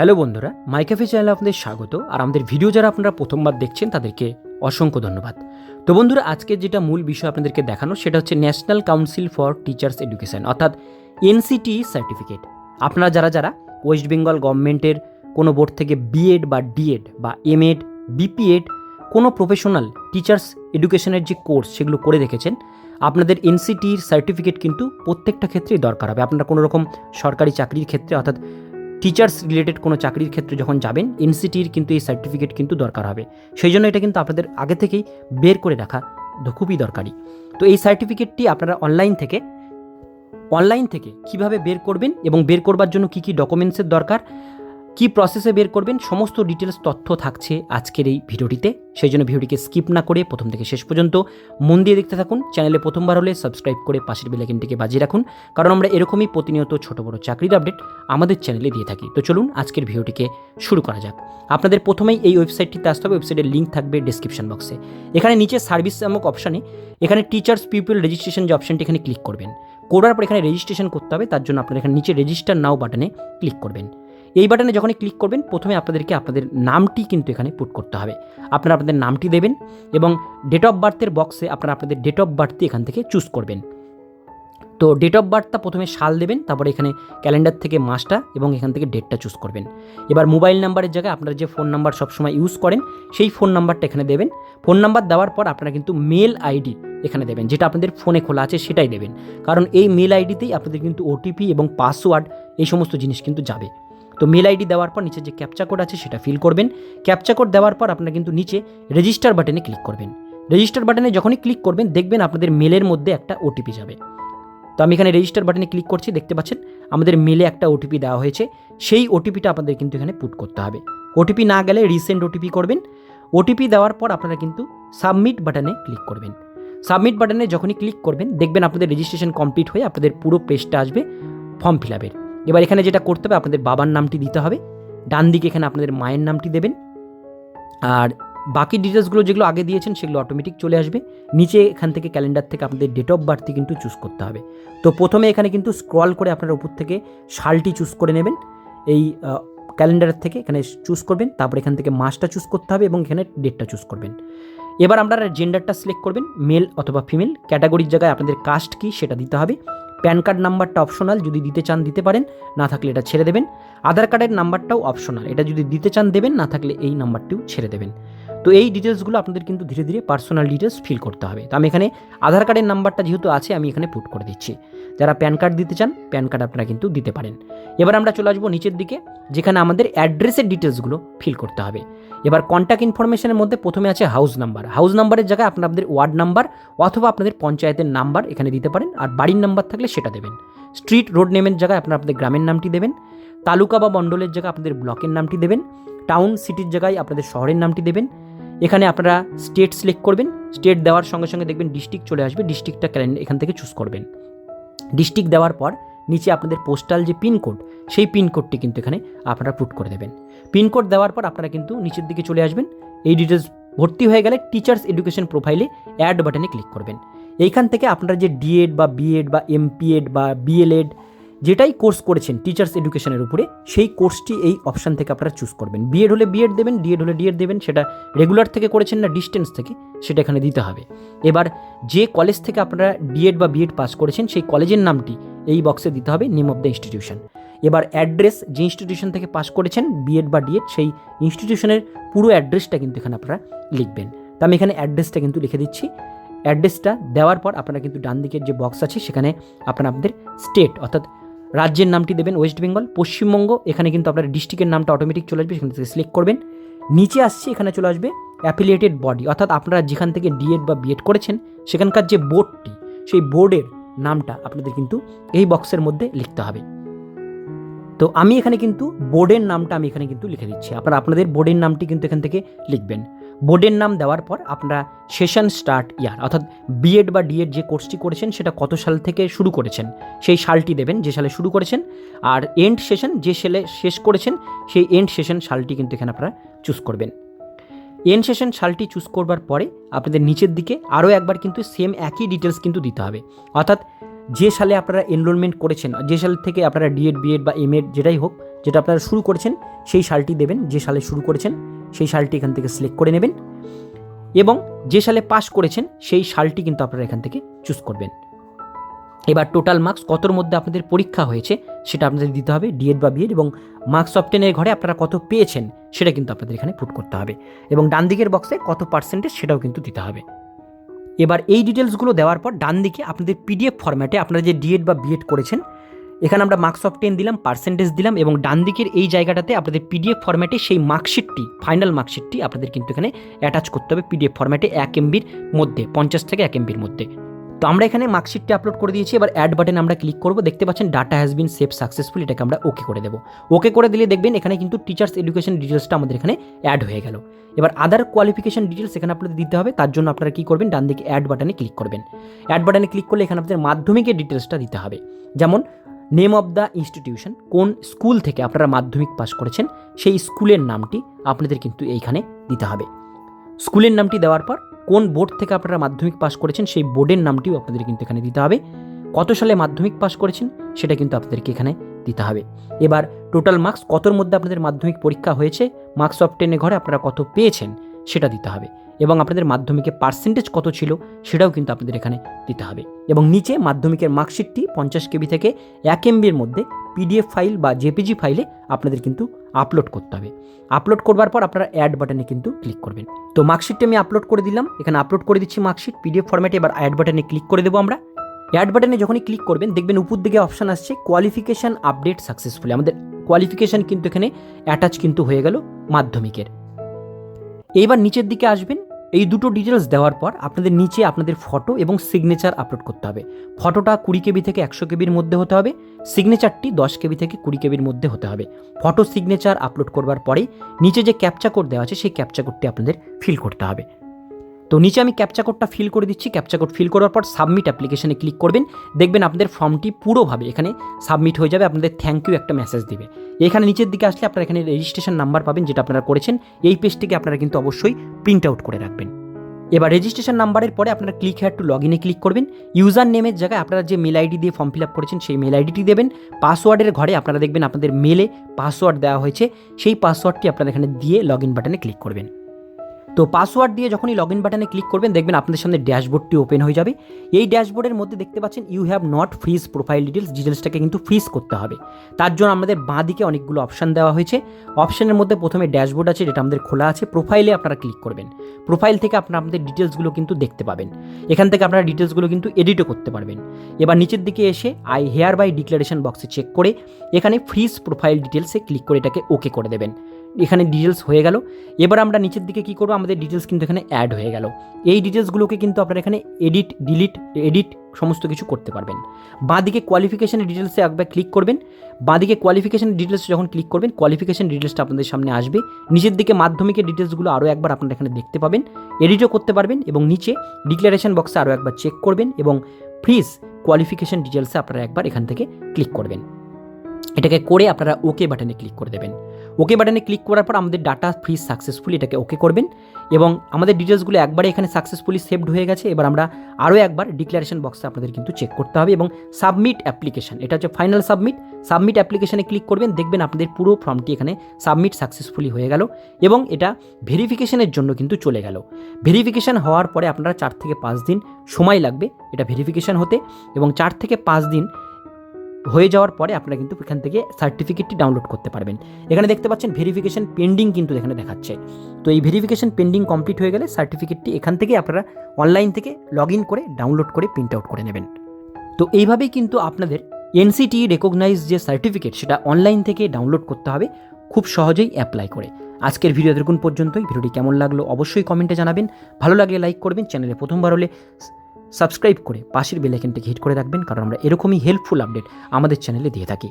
Hello বন্ধুরা মাইক্যাফে চ্যানেলে আপনাদের স্বাগত। আর আমাদের ভিডিও যারা আপনারা প্রথমবার দেখছেন, তাদেরকে অসংখ্য ধন্যবাদ। তো বন্ধুরা, আজকে যেটা মূল বিষয় আপনাদেরকে দেখানো, সেটা হচ্ছে National Council for Teachers Education অর্থাৎ এনসিটি সার্টিফিকেট আপনারা যারা যারা ওয়েস্ট বেঙ্গল গভর্নমেন্টের কোনো বোর্ড থেকে বিএড বা ডিএড বা এমএড বিপিএড কোনো প্রফেশনাল টিচার্স এডুকেশনের যে কোর্স সেগুলো করে রেখেছেন আপনাদের এনসিটির সার্টিফিকেট কিন্তু প্রত্যেকটা ক্ষেত্রেই দরকার হবে। আপনারা কোনো রকম সরকারি চাকরির ক্ষেত্রে, অর্থাৎ টিচার্স রিলেটেড কোনো চাকরির ক্ষেত্রে যখন যাবেন এনসিটির কিন্তু এই সার্টিফিকেট কিন্তু দরকার হবে। সেই জন্য এটা কিন্তু আপনাদের আগে থেকেই বের করে রাখা খুবই দরকারি। তো এই সার্টিফিকেটটি আপনারা অনলাইন থেকে অনলাইন থেকে কীভাবে বের করবেন এবং বের করবার জন্য কি কি ডকুমেন্টসের দরকার কি প্রসেসে বের করবেন, সমস্ত ডিটেলস তথ্য থাকছে আজকের এই ভিডিওটিতে। সেই জন্য ভিডিওটিকে স্কিপ না করে প্রথম থেকে শেষ পর্যন্ত মন দিয়ে দেখতে থাকুন। চ্যানেলে প্রথমবার হলে সাবস্ক্রাইব করে পাশের বেলাইকনটিকে বাজিয়ে রাখুন। কারণ আমরা এরকমই প্রতিনিয়ত ছোট, বড় চাকরির আপডেট আমাদের চ্যানেলে দিয়ে থাকি। তো চলুন আজকের ভিডিওটিকে শুরু করা যাক। আপনাদের প্রথমেই এই ওয়েবসাইটটিতে আসতে হবে। ওয়েবসাইটের লিঙ্ক থাকবে ডিসক্রিপশন বক্সে এখানে নিচে সার্ভিস নামক অপশানে এখানে টিচার্স পিপল রেজিস্ট্রেশন যে অপশানটি এখানে ক্লিক করবেন। করার পর এখানে রেজিস্ট্রেশন করতে হবে। তার জন্য আপনারা এখানে নিচে রেজিস্টার নাও বাটনে ক্লিক করবেন। এই বাটনে যখনই ক্লিক করবেন, প্রথমে আপনাদেরকে আপনাদের নামটি কিন্তু এখানে পুট করতে হবে। আপনারা আপনাদের নামটি দেবেন এবং ডেট অফ বার্থের বক্সে আপনারা আপনাদের ডেট অফ বার্থটি এখান থেকে চুজ করবেন। তো ডেট অফ বার্থটা প্রথমে সাল দেবেন, তারপরে এখানে ক্যালেন্ডার থেকে মাসটা এবং এখান থেকে ডেটটা চুজ করবেন। এবার মোবাইল নাম্বারের জায়গায় আপনারা যে ফোন নাম্বার সবসময় ইউজ করেন, সেই ফোন নাম্বারটা এখানে দেবেন। ফোন নাম্বার দেওয়ার পর আপনারা কিন্তু মেল আইডি এখানে দেবেন, যেটা আপনাদের ফোনে খোলা আছে সেটাই দেবেন। কারণ এই মেল আইডিতেই আপনাদের কিন্তু ওটিপি এবং পাসওয়ার্ড এই সমস্ত জিনিস কিন্তু যাবে। তো মেল আইডি দেওয়ার পর নিচে যে ক্যাপচা কোড আছে সেটা ফিল করবেন। ক্যাপচা কোড দেওয়ার পর আপনারা কিন্তু নিচে রেজিস্টার বাটনে ক্লিক করবেন। রেজিস্টার বাটনে যখনই ক্লিক করবেন, দেখবেন আপনাদের মেলের মধ্যে একটা ওটিপি যাবে। তো আমি এখানে রেজিস্টার বাটনে ক্লিক করছি, দেখতে পাচ্ছেন? আমাদের মেলে একটা ওটিপি দেওয়া হয়েছে। সেই ওটিপিটা আপনাদের কিন্তু এখানে পুট করতে হবে। ওটিপি না গেলে রিসেন্ট ওটিপি করবেন। ওটিপি দেওয়ার পর আপনারা কিন্তু সাবমিট বাটনে ক্লিক করবেন। সাবমিট বাটনে যখনই ক্লিক করবেন, দেখবেন আপনাদের রেজিস্ট্রেশন কমপ্লিট হয়ে আপনাদের পুরো পেজটা আসবে ফর্ম ফিল আপের এবার এখানে যেটা করতে হবে, আপনাদের বাবার নামটি দিতে হবে। ডান দিকে এখানে আপনাদের মায়ের নামটি দেবেন। আর বাকি ডিটেলসগুলো যেগুলো আগে দিয়েছেন, সেগুলো অটোমেটিক চলে আসবে। নিচে এখান থেকে ক্যালেন্ডার থেকে আপনাদের ডেট অফ বার্থটি কিন্তু চুজ করতে হবে। তো প্রথমে এখানে কিন্তু স্ক্রল করে আপনারা উপর থেকে সালটি চুজ করে নেবেন। এই ক্যালেন্ডারের থেকে এখানে চুজ করবেন, তারপর এখান থেকে মাসটা চুজ করতে হবে এবং এখানে ডেটটা চুজ করবেন। এবার আপনারা জেন্ডারটা সিলেক্ট করবেন মেল অথবা ফিমেল ক্যাটাগরির জায়গায় আপনাদের কাস্ট কি সেটা দিতে হবে। প্যান কার্ড নাম্বারটা অপশনাল, যদি দিতে চান দিতে পারেন, না থাকলে এটা ছেড়ে দেবেন। আধার কার্ডের নাম্বারটাও অপশনাল, এটা যদি দিতে চান দেবেন, না থাকলে এই নাম্বারটিও ছেড়ে দেবেন। তো এই ডিটেলসগুলো আপনাদের কিন্তু ধীরে ধীরে পার্সোনাল ডিটেলস ফিল করতে হবে। তো আমি এখানে আধার কার্ডের নাম্বারটা যেহেতু আছে, আমি এখানে পুট করে দিচ্ছি। যারা প্যান কার্ড দিতে চান প্যান কার্ড আপনারা কিন্তু দিতে পারেন। এবার আমরা চলে আসব নিচের দিকে, যেখানে আমাদের অ্যাড্রেসের ডিটেলসগুলো ফিল করতে হবে। এবার কন্ট্যাক্ট ইনফরমেশনের মধ্যে প্রথমে আছে হাউস নাম্বার হাউস নাম্বারের জায়গায় আপনাদের ওয়ার্ড নাম্বার অথবা আপনাদের পঞ্চায়েতের নাম্বার এখানে দিতে পারেন, আর বাড়ির নাম্বার থাকলে সেটা দেবেন। স্ট্রিট রোড নেমের জায়গায় আপনারা আপনাদের গ্রামের নামটি দেবেন, তালুকা বা মণ্ডলের জায়গায় আপনাদের ব্লকের নামটি দেবেন টাউন সিটির জায়গায় আপনাদের শহরের নামটি দেবেন এখানে আপনারা স্টেট সিলেক্ট করবেন স্টেট দেওয়ার সঙ্গে সঙ্গে দেখবেন ডিস্ট্রিক্ট চলে আসবে ডিস্ট্রিক্টটা ক্যালেন্ডার এখান থেকে চুজ করবেন। ডিস্ট্রিক্ট দেওয়ার পর নিচে আপনাদের পোস্টাল যে পিনকোড সেই পিনকোডটি কিন্তু এখানে আপনারা পুট করে দেবেন। পিনকোড দেওয়ার পর আপনারা কিন্তু নিচের দিকে চলে আসবেন, এই ডিটেলস ভর্তি হয়ে গেলে টিচার্স এডুকেশন প্রোফাইলে অ্যাড বাটনে ক্লিক করবেন। এইখান থেকে আপনারা যে ডিএড বা বিএড বা এমপিএড বা বিএলএড যেটাই কোর্স করেছেন টিচার্স এডুকেশনের উপরে, সেই কোর্সটি এই অপশান থেকে আপনারা চুজ করবেন। বিএড হলে বিএড দেবেন ডিএড হলে ডিএড দেবেন, সেটা রেগুলার থেকে করেছেন না ডিস্টেন্স থেকে, সেটা এখানে দিতে হবে। এবার যে কলেজ থেকে আপনারা ডিএড বা বিএড পাস করেছেন, সেই কলেজের নামটি এই বক্সে দিতে হবে নেম অফ দ্য ইনস্টিটিউশন এবার অ্যাড্রেস যে ইনস্টিটিউশন থেকে পাস করেছেন বিএড বা ডিএড সেই ইনস্টিটিউশনের পুরো অ্যাড্রেসটা কিন্তু এখানে আপনারা লিখবেন। তো আমি এখানে অ্যাড্রেসটা কিন্তু লিখে দিচ্ছি। অ্যাড্রেসটা দেওয়ার পর আপনারা কিন্তু ডান দিকের যে বক্স আছে, সেখানে আপনারা আপনাদের স্টেট অর্থাৎ রাজ্যের নামটি দেবেন ওয়েস্ট বেঙ্গল, পশ্চিমবঙ্গ, এখানে কিন্তু আপনার ডিস্ট্রিক্টের নামটা অটোমেটিক চলে আসবে, সেখান থেকে সিলেক্ট করবেন। নিচে আসছে, এখানে চলে আসবে অ্যাফিলিয়েটেড বডি অর্থাৎ আপনারা যেখান থেকে ডিএড বা বিএড করেছেন, সেখানকার যে বোর্ডটি সেই বোর্ডের নামটা আপনাদের কিন্তু এই বক্সের মধ্যে লিখতে হবে। তো আমি এখানে কিন্তু বোর্ডের নামটা আমি এখানে কিন্তু লিখে দিচ্ছি। আপনারা, আপনাদের বোর্ডের নামটি কিন্তু এখান থেকে লিখবেন। বোর্ডের নাম দেওয়ার পর আপনারা সেশন স্টার্ট ইয়ার, অর্থাৎ বিএড বা ডিএড যে কোর্সটি করেছেন সেটা কত সাল থেকে শুরু করেছেন, সেই সালটি দেবেন যে সালে শুরু করেছেন, আর এন্ড সেশন যে সালে শেষ করেছেন, সেই এন্ড সেশন সালটি কিন্তু এখানে আপনারা চুজ করবেন। এন্ড সেশন সালটি চুজ করবার পরে আপনাদের নিচের দিকে আরও একবার কিন্তু সেম একই ডিটেলস কিন্তু দিতে হবে। অর্থাৎ যে সালে আপনারা এনরোলমেন্ট করেছেন, যে সাল থেকে আপনারা ডিএড বিএড বা এমএড যেটাই হোক, যেটা আপনারা শুরু করেছেন, সেই সালটি দেবেন যে সালে শুরু করেছেন। সেই সালটি এখান থেকে সিলেক্ট করে নেবেন এবং যে সালে পাস করেছেন সেই সালটি কিন্তু আপনারা এখান থেকে চুজ করবেন। এবার টোটাল মার্কস কতর মধ্যে আপনাদের পরীক্ষা হয়েছে সেটা আপনাদের দিতে হবে ডিএড বা বিএড এবং মার্কস অপটেনের ঘরে আপনারা কত পেয়েছেন সেটা কিন্তু আপনাদের এখানে পুট করতে হবে এবং ডান দিকের বক্সে কত পার্সেন্টেজ সেটাও কিন্তু দিতে হবে। এবার এই ডিটেলসগুলো দেওয়ার পর ডান দিকে আপনাদের পিডিএফ ফরম্যাটে আপনারা যে ডিএড বা বিএড করেছেন এখানে আমরা মার্কস অফ টেন দিলাম পার্সেন্টেজ দিলাম এবং ডান দিকের এই জায়গাটাতে আপনাদের পিডিএফ ফরম্যাটে সেই মার্কশিটটি ফাইনাল মার্কশিটটি আপনাদের কিন্তু এখানে অ্যাটাচ করতে হবে পিডিএফ ফরম্যাটে এক এমবির মধ্যে, পঞ্চাশ থেকে এক এমবির মধ্যে। তো আমরা এখানে মার্কশিটটি আপলোড করে দিয়েছি, এবার অ্যাড বাটনে আমরা ক্লিক করব, দেখতে পাচ্ছেন data has been save successful এটাকে আমরা ওকে করে দেবো। ওকে করে দিলে দেখবেন এখানে কিন্তু টিচার্স এডুকেশন ডিটেলসটা আমাদের এখানে অ্যাড হয়ে গেল। এবার আদার কোয়ালিফিকেশন ডিটেলস এখানে আপনাদের দিতে হবে, তার জন্য আপনারা কী করবেন, ডান দিকে অ্যাড বাটনে ক্লিক করবেন। অ্যাড বাটনে ক্লিক করলে এখানে আপনাদের মাধ্যমিকের ডিটেলসটা দিতে হবে। যেমন নেম অফ দ্য ইনস্টিটিউশন, কোন স্কুল থেকে আপনারা মাধ্যমিক পাশ করেছেন, সেই স্কুলের নামটি আপনাদের কিন্তু এইখানে দিতে হবে। স্কুলের নামটি দেওয়ার পর কোন বোর্ড থেকে আপনারা মাধ্যমিক পাশ করেছেন, সেই বোর্ডের নামটিও আপনাদের কিন্তু এখানে দিতে হবে। কত সালে মাধ্যমিক পাস করেছেন, সেটা কিন্তু আপনাদেরকে এখানে দিতে হবে। এবার টোটাল মার্কস কতর মধ্যে আপনাদের মাধ্যমিক পরীক্ষা হয়েছে মার্কস অফ টেনে ঘরে আপনারা কত পেয়েছেন, সেটা দিতে হবে। এবং আপনাদের মাধ্যমিকের পার্সেন্টেজ কত ছিল সেটাও কিন্তু আপনাদের এখানে দিতে হবে। এবং নিচে মাধ্যমিকের মার্কশিটটি পঞ্চাশ কেবি থেকে এক এমবির মধ্যে পিডিএফ ফাইল বা জেপিজি ফাইলে আপনাদের কিন্তু আপলোড করতে হবে। আপলোড করবার পর আপনারা অ্যাড বাটনে কিন্তু ক্লিক করবেন। তো মার্কশিটটি আমি আপলোড করে দিলাম, এখানে আপলোড করে দিচ্ছি মার্কশিট পিডিএফ ফরম্যাটে এবার অ্যাড বাটনে ক্লিক করে দেবো আমরা। অ্যাড বাটনে যখনই ক্লিক করবেন, দেখবেন উপর দিকে অপশান আসছে কোয়ালিফিকেশান আপডেট সাকসেসফুলি আমাদের কোয়ালিফিকেশান কিন্তু এখানে অ্যাটাচ কিন্তু হয়ে গেল মাধ্যমিকের। এইবার নিচের দিকে আসবেন এই দুটো ডিটেলস দেওয়ার পর আপনাদের নিচে আপনাদের ফটো এবং সিগনেচার আপলোড করতে হবে। ফটোটা কুড়ি কেবি থেকে একশো কেবির মধ্যে হতে হবে সিগনেচারটি দশ কেবি থেকে কুড়ি কেবির মধ্যে হতে হবে। ফটো সিগনেচার আপলোড করবার পরে নিচে যে ক্যাপচা কোড দেওয়া আছে, সেই ক্যাপচা কোডটি আপনাদের ফিল করতে হবে। তো নিচে আমি ক্যাপচা কোডটা ফিল করে দিচ্ছি। ক্যাপচা কোড ফিল করার পর সাবমিট অ্যাপ্লিকেশনে ক্লিক করবেন। দেখবেন আপনাদের ফর্মটি পুরোভাবে এখানে সাবমিট হয়ে যাবে, আপনাদের থ্যাংক ইউ একটা মেসেজ দিবে। এখানে নিচের দিকে আসলে আপনারা এখানে রেজিস্ট্রেশন নাম্বার পাবেন, যেটা আপনারা করেছেন। এই পেজটিকে আপনারা কিন্তু অবশ্যই প্রিন্ট আউট করে রাখবেন। এবার রেজিস্ট্রেশন নাম্বারের পরে আপনারা ক্লিক হেয়ার টু লগ ইনে ক্লিক করবেন। ইউজার নেমের জায়গায় আপনারা যে মেল আইডি দিয়ে ফর্ম ফিল আপ করেছেন, সেই মেল আইডিটি দেবেন। পাসওয়ার্ডের ঘরে আপনারা দেখবেন আপনাদের মেলে পাসওয়ার্ড দেওয়া হয়েছে। সেই পাসওয়ার্ডটি আপনারা এখানে দিয়ে লগ ইন বাটনে ক্লিক করবেন। তো পাসওয়ার্ড দিয়ে যখনই লগ ইন বাটনে ক্লিক করবেন, দেখবেন আপনাদের সামনে ড্যাশবোর্ডটি ওপেন হয়ে যাবে। এই ড্যাশবোর্ডের মধ্যে দেখতে পাচ্ছেন you have not freeze profile details ডিটেলসটাকে কিন্তু ফ্রিজ করতে হবে। তার জন্য আমাদের বাঁ দিকে অনেকগুলো অপশান দেওয়া হয়েছে। অপশানের মধ্যে প্রথমে ড্যাশবোর্ড আছে, যেটা আমাদের খোলা আছে। প্রোফাইলে আপনারা ক্লিক করবেন। প্রোফাইল থেকে আপনারা আমাদের ডিটেলসগুলো কিন্তু দেখতে পাবেন। এখান থেকে আপনারা ডিটেলসগুলো কিন্তু এডিটও করতে পারবেন। এবার নিচের দিকে এসে আই হেয়ার বাই ডিক্লারেশন বক্সে চেক করে, এখানে ফ্রিজ প্রোফাইল ডিটেলসে ক্লিক করে এটাকে ওকে করে দেবেন। এখানে ডিটেলস হয়ে গেল। এবার আমরা নিচের দিকে কি করব? আমাদের ডিটেলস কিন্তু এখানে অ্যাড হয়ে গেল। এই ডিটেলসগুলোকে কিন্তু আপনারা এখানে এডিট ডিলিট এডিট সমস্ত কিছু করতে পারবেন। বাঁদিকে কোয়ালিফিকেশানের ডিটেলসে একবার ক্লিক করবেন। বাঁদিকে কোয়ালিফিকেশান ডিটেলস যখন ক্লিক করবেন কোয়ালিফিকেশান ডিটেলসটা আপনাদের সামনে আসবে। নিচের দিকে মাধ্যমিকের ডিটেলসগুলো আরও একবার আপনারা এখানে দেখতে পাবেন। এডিটও করতে পারবেন এবং নিচে ডিক্লারেশন বক্সে আরও একবার চেক করবেন এবং ফ্রিজ কোয়ালিফিকেশান ডিটেলসে আপনারা একবার এখান থেকে ক্লিক করবেন। এটাকে করে আপনারা ওকে বাটনে ক্লিক করে দেবেন। ওকে বাটনে ক্লিক করার পর আমাদের ডাটা ফ্রিজ সাকসেসফুলি এটাকে ওকে করবেন এবং আমাদের ডিটেলসগুলো একবারে এখানে সাকসেসফুলি সেভড হয়ে গেছে। এবার আমরা আরও একবার ডিক্লারেশন বক্সে আপনাদের কিন্তু চেক করতে হবে এবং সাবমিট অ্যাপ্লিকেশন এটা হচ্ছে ফাইনাল সাবমিট সাবমিট অ্যাপ্লিকেশানে ক্লিক করবেন, দেখবেন আপনাদের পুরো ফর্মটি এখানে সাবমিট সাকসেসফুলি হয়ে গেল এবং এটা ভেরিফিকেশনের জন্য কিন্তু চলে গেল। ভেরিফিকেশান হওয়ার পরে আপনারা চার থেকে পাঁচ দিন সময় লাগবে এটা ভেরিফিকেশান হতে এবং চার থেকে পাঁচ দিন হয়ে যাওয়ার পরে আপনারা কিন্তু এখান থেকে সার্টিফিকেটটি ডাউনলোড করতে পারবেন। এখানে দেখতে পাচ্ছেন ভেরিফিকেশন পেন্ডিং কিন্তু এখানে দেখাচ্ছে। তো এই ভেরিফিকেশন পেন্ডিং কমপ্লিট হয়ে গেলে সার্টিফিকেটটি এখান থেকে আপনারা অনলাইন থেকে লগ ইন করে ডাউনলোড করে প্রিন্ট আউট করে নেবেন। তো এইভাবেই কিন্তু আপনাদের এনসিটি রেকগনাইজ যে সার্টিফিকেট সেটা অনলাইন থেকে ডাউনলোড করতে হবে, খুব সহজেই অ্যাপ্লাই করে। আজকের ভিডিও দেখুন পর্যন্তই। ভিডিওটি কেমন লাগল অবশ্যই কমেন্টে জানাবেন। ভালো লাগলে লাইক করবেন। চ্যানেলে প্রথমবার হলে সাবস্ক্রাইব করে পাশের বেলাইকেনটিকে হিট করে রাখবেন, কারণ আমরা এরকমই হেল্পফুল আপডেট আমাদের চ্যানেলে দিয়ে থাকি।